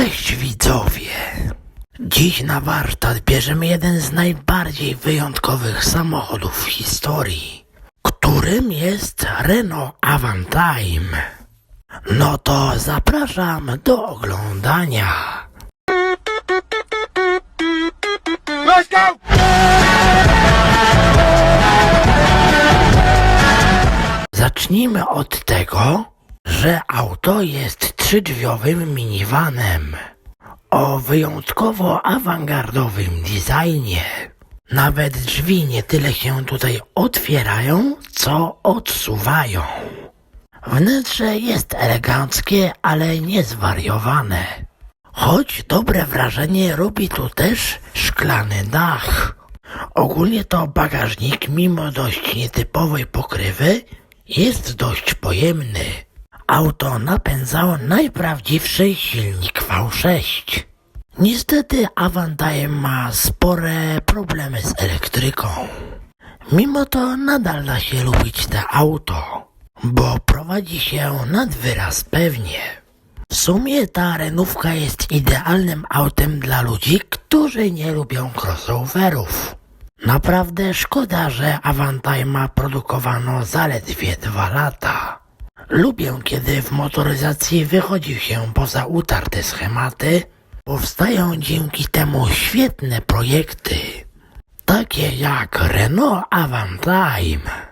Cześć widzowie! Dziś na warsztat bierzemy jeden z najbardziej wyjątkowych samochodów w historii, którym jest Renault Avantime. No to zapraszam do oglądania. Let's go! Zacznijmy od tego, że auto jest trzydrzwiowym minivanem o wyjątkowo awangardowym designie. Nawet drzwi nie tyle się tutaj otwierają, co odsuwają. Wnętrze jest eleganckie, ale nie zwariowane. Choć dobre wrażenie robi tu też szklany dach. Ogólnie to bagażnik, mimo dość nietypowej pokrywy, jest dość pojemny. Auto napędzał najprawdziwszy silnik V6. Niestety Avantime ma spore problemy z elektryką. Mimo to nadal da się lubić te auto, bo prowadzi się nad wyraz pewnie. W sumie ta renówka jest idealnym autem dla ludzi, którzy nie lubią crossoverów. Naprawdę szkoda, że Avantima produkowano zaledwie dwa lata. Lubię, kiedy w motoryzacji wychodzi się poza utarte schematy. Powstają dzięki temu świetne projekty, takie jak Renault Avantime.